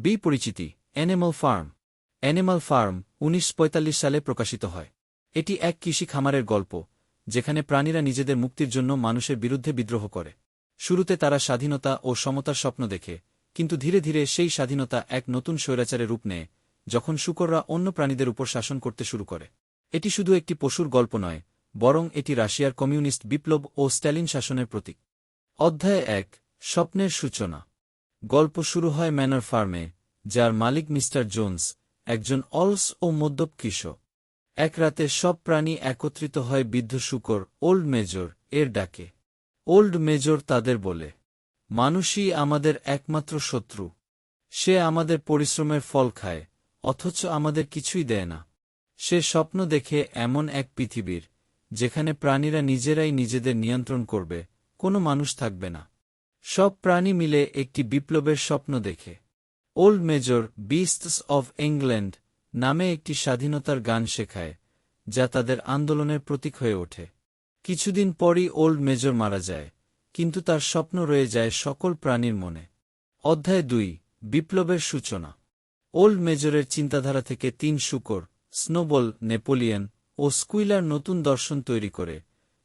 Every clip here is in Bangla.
বি পরিচিতি অ্যানিমাল ফার্ম অ্যানিমাল ফার্ম উনিশশো পঁয়তাল্লিশ সালে প্রকাশিত হয়। এটি এক কৃষি খামারের গল্প, যেখানে প্রাণীরা নিজেদের মুক্তির জন্য মানুষের বিরুদ্ধে বিদ্রোহ করে। শুরুতে তারা স্বাধীনতা ও সমতার স্বপ্ন দেখে, কিন্তু ধীরে ধীরে সেই স্বাধীনতা এক নতুন স্বৈরাচারে রূপ নেয়, যখন শুকররা অন্য প্রাণীদের উপর শাসন করতে শুরু করে। এটি শুধু একটি পশুর গল্প নয়, বরং এটি রাশিয়ার কমিউনিস্ট বিপ্লব ও স্ট্যালিন শাসনের প্রতীক। অধ্যায় এক, স্বপ্নের সূচনা। গল্প শুরু হয় ম্যানর ফার্মে, যার মালিক মিস্টার জোন্স, একজন অলস ও মদ্যপ কৃষক। এক রাতে সব প্রাণী একত্রিত হয় বৃদ্ধ শুকর, ওল্ড মেজর, এর ডাকে। ওল্ড মেজর তাদের বলে, মানুষই আমাদের একমাত্র শত্রু। সে আমাদের পরিশ্রমের ফল খায়, অথচ আমাদের কিছুই দেয় না। সে স্বপ্ন দেখে এমন এক পৃথিবীর, যেখানে প্রাণীরা নিজেরাই নিজেদের নিয়ন্ত্রণ করবে, কোনো মানুষ থাকবে না। সব প্রাণী মিলে একটি বিপ্লবের স্বপ্ন দেখে। Old Major beasts of England নামে একটি স্বাধীনতার গান শেখায়, যা তাদের আন্দোলনের প্রতীক হয়ে ওঠে। কিছুদিন পরই ওল্ড মেজর মারা যায়, কিন্তু তার স্বপ্ন রয়ে যায় সকল প্রাণীর মনে। অধ্যায় দুই, বিপ্লবের সূচনা। ওল্ড মেজরের চিন্তাধারা থেকে তিন শুকর, স্নোবল, নেপোলিয়ন ও স্কুইলার নতুন দর্শন তৈরি করে,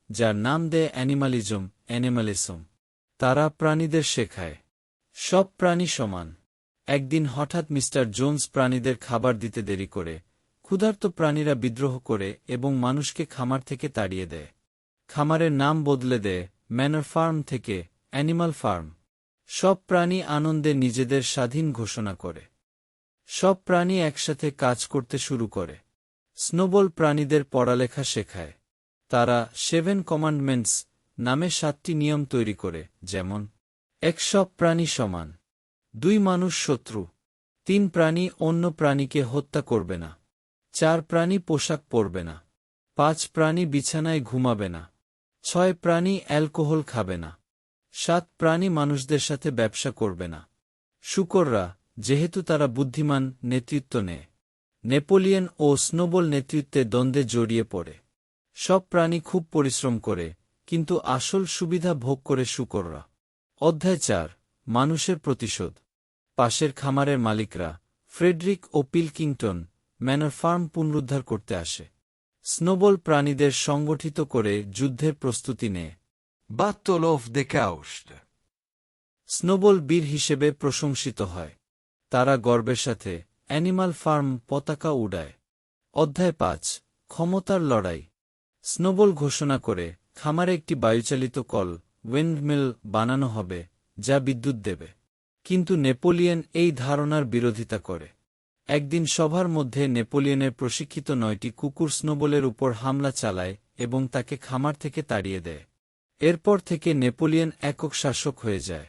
যার নাম দেয় অ্যানিমালিজম, অ্যানিমালিসম। তারা প্রাণীদের শেখায়। সব প্রাণী সমান। একদিন হঠাৎ মিস্টার জোন্স প্রাণীদের খাবার দিতে দেরি করে, ক্ষুধার্ত প্রাণীরা বিদ্রোহ করে এবং মানুষকে খামার থেকে তাড়িয়ে দেয়। খামারের নাম বদলে দেয় ম্যানর ফার্ম থেকে অ্যানিমাল ফার্ম। সব প্রাণী আনন্দে নিজেদের স্বাধীন ঘোষণা করে। সব প্রাণী একসাথে কাজ করতে শুরু করে। স্নোবল প্রাণীদের পড়ালেখা শেখায়। তারা সেভেন কমান্ডমেন্টস নামে সাতটি নিয়ম তৈরি করে, যেমন, এক সব প্রাণী সমান, দুই মানুষ শত্রু, তিন প্রাণী অন্য প্রাণীকে হত্যা করবে না, চার প্রাণী পোশাক পরবে না, পাঁচ প্রাণী বিছানায় ঘুমাবে না, ছয় প্রাণী অ্যালকোহল খাবে না, সাত প্রাণী মানুষদের সাথে ব্যবসা করবে না। শুকররা, যেহেতু তারা বুদ্ধিমান, নেতৃত্ব নেয়। নেপোলিয়ন ও স্নোবল নেতৃত্বে দ্বন্দ্বে জড়িয়ে পড়ে। সব প্রাণী খুব পরিশ্রম করে কিন্তু আসল সুবিধা ভোগ করে শুকররা। অধ্যায় চার মানুষের প্রতিশোধ। পাশের খামারের মালিকরা ফ্রেডরিক ও পিলকিংটন ম্যানর ফার্ম পুনরুদ্ধার করতে আসে। স্নোবল প্রাণীদের সংগঠিত করে যুদ্ধের প্রস্তুতি নেয়। Of the Coast. স্নোবল বীর হিসেবে প্রশংসিত হয়। তারা গর্বের সাথে অ্যানিমাল ফার্ম পতাকা উড়ায়। অধ্যায় পাঁচ ক্ষমতার লড়াই। স্নোবল ঘোষণা করে খামারে একটি বায়ুচালিত কল, উইন্ডমিল, বানানো হবে, যা বিদ্যুৎ দেবে। কিন্তু নেপোলিয়ন এই ধারণার বিরোধিতা করে। একদিন সভার মধ্যে নেপোলিয়নের প্রশিক্ষিত নয়টি কুকুর স্নোবলের উপর হামলা চালায় এবং তাকে খামার থেকে তাড়িয়ে দেয়। এরপর থেকে নেপোলিয়ন একক শাসক হয়ে যায়।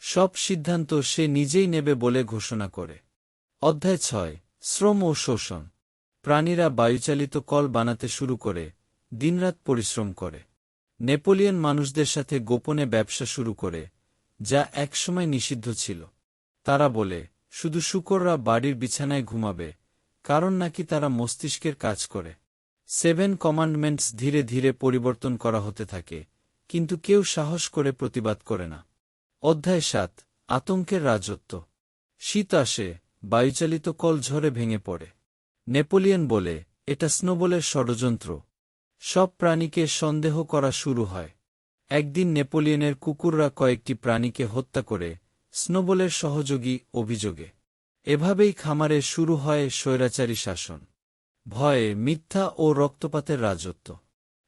সব সিদ্ধান্ত সে নিজেই নেবে বলে ঘোষণা করে। অধ্যায় ছয়, শ্রম ও শোষণ। প্রাণীরা বায়ুচালিত কল বানাতে শুরু করে, দিনরাত পরিশ্রম করে। নেপোলিয়ন মানুষদের সাথে গোপনে ব্যবসা শুরু করে, যা একসময় নিষিদ্ধ ছিল। তারা বলে, শুধু শুকররা বাড়ির বিছানায় ঘুমাবে, কারণ নাকি তারা মস্তিষ্কের কাজ করে। সেভেন কমান্ডমেন্টস ধীরে ধীরে পরিবর্তন করা হতে থাকে, কিন্তু কেউ সাহস করে প্রতিবাদ করে না। অধ্যায় সাত, আতঙ্কের রাজত্ব। শীত আসে, বায়ুচালিত কল ঝড়ে ভেঙে পড়ে। নেপোলিয়ন বলে, এটা স্নোবলের ষড়যন্ত্র সব প্রাণীকে সন্দেহ করা শুরু হয়। একদিন নেপোলিয়নের কুকুররা কয়েকটি প্রাণীকে হত্যা করে স্নোবলের সহযোগী অভিযোগে। এভাবেই খামারে শুরু হয় স্বৈরাচারী শাসন। ভয়ে মিথ্যা ও রক্তপাতের রাজত্ব।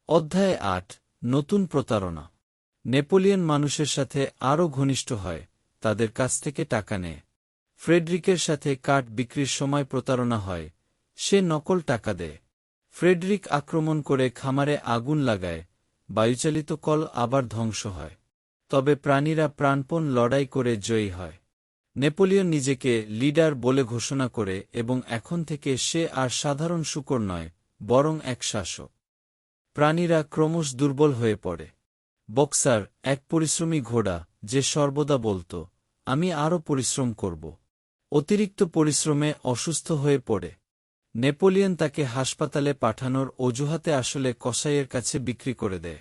অধ্যায় আট, নতুন প্রতারণা। নেপোলিয়ন মানুষের সাথে আরও ঘনিষ্ঠ হয়, তাদের কাছ থেকে টাকা নেয়। ফ্রেডরিকের সাথে কাঠ বিক্রির সময় প্রতারণা হয়, সে নকল টাকা দেয়। ফ্রেডরিক আক্রমণ করে খামারে আগুন লাগায়, বায়ুচালিত কল আবার ধ্বংস হয়। তবে প্রাণীরা প্রাণপণ লড়াই করে জয়ী হয়। নেপোলিয়ন নিজেকে লিডার বলে ঘোষণা করে এবং এখন থেকে সে আর সাধারণ শুকর নয়, বরং এক শাসক। প্রাণীরা ক্রমশ দুর্বল হয়ে পড়ে। বক্সার, এক পরিশ্রমী ঘোড়া, যে সর্বদা বলত, আমি আরও পরিশ্রম করব। অতিরিক্ত পরিশ্রমে অসুস্থ হয়ে পড়ে। নেপোলিয়ন তাকে হাসপাতালে পাঠানোর অজুহাতে আসলে কসাইয়ের কাছে বিক্রি করে দেয়।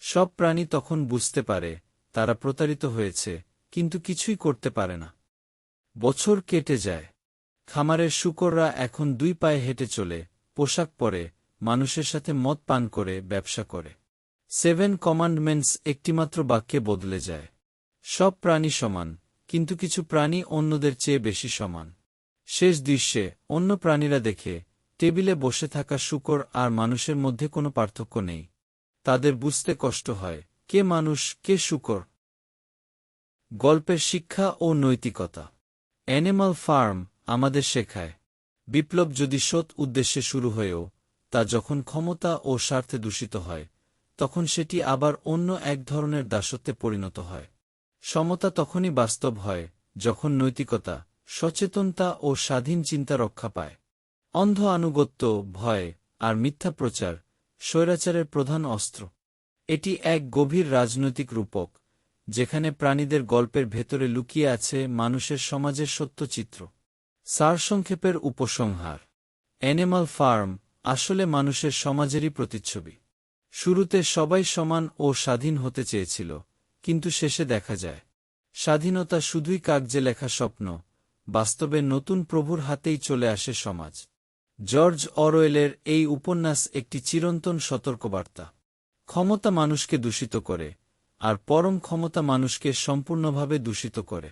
সব প্রাণী তখন বুঝতে পারে, তারা প্রতারিত হয়েছে, কিন্তু কিছুই করতে পারে না। বছর কেটে যায়। খামারের শুকররা এখন দুই পায়ে হেঁটে চলে, পোশাক পরে, মানুষের সাথে মদ পান করে, ব্যবসা করে। সেভেন কমান্ডমেন্টস একটিমাত্র বাক্যে বদলে যায়। সব প্রাণী সমান, কিন্তু কিছু প্রাণী অন্যদের চেয়ে বেশি সমান। শেষ দৃশ্যে অন্য প্রাণীরা দেখে, টেবিলে বসে থাকা শুকর আর মানুষের মধ্যে কোনো পার্থক্য নেই। তাদের বুঝতে কষ্ট হয়, কে মানুষ, কে শুকর। গল্পের শিক্ষা ও নৈতিকতা। অ্যানিমাল ফার্ম আমাদের শেখায়, বিপ্লব যদি সৎ উদ্দেশ্যে শুরু হয়েও, তা যখন ক্ষমতা ও স্বার্থে দূষিত হয়, তখন সেটি আবার অন্য এক ধরনের দাসত্বে পরিণত হয়। সমতা তখনই বাস্তব হয়, যখন নৈতিকতা সচেতনতা ও স্বাধীন চিন্তা রক্ষা পায়। অন্ধ আনুগত্য, ভয় আর মিথ্যা প্রচার স্বৈরাচারের প্রধান অস্ত্র। এটি এক গভীর রাজনৈতিক রূপক, যেখানে প্রাণীদের গল্পের ভেতরে লুকিয়ে আছে মানুষের সমাজের সত্যচিত্র। সারসংক্ষেপের উপসংহার। অ্যানিমাল ফার্ম আসলে মানুষের সমাজেরই প্রতিচ্ছবি। শুরুতে সবাই সমান ও স্বাধীন হতে চেয়েছিল, কিন্তু শেষে দেখা যায়, স্বাধীনতা শুধুই কাগজে লেখা স্বপ্ন বাস্তবে নতুন প্রভুর হাতেই চলে আসে সমাজ। জর্জ অরওয়েলের এই উপন্যাস একটি চিরন্তন সতর্কবার্তা। ক্ষমতা মানুষকে দূষিত করে, আর পরম ক্ষমতা মানুষকে সম্পূর্ণভাবে দূষিত করে।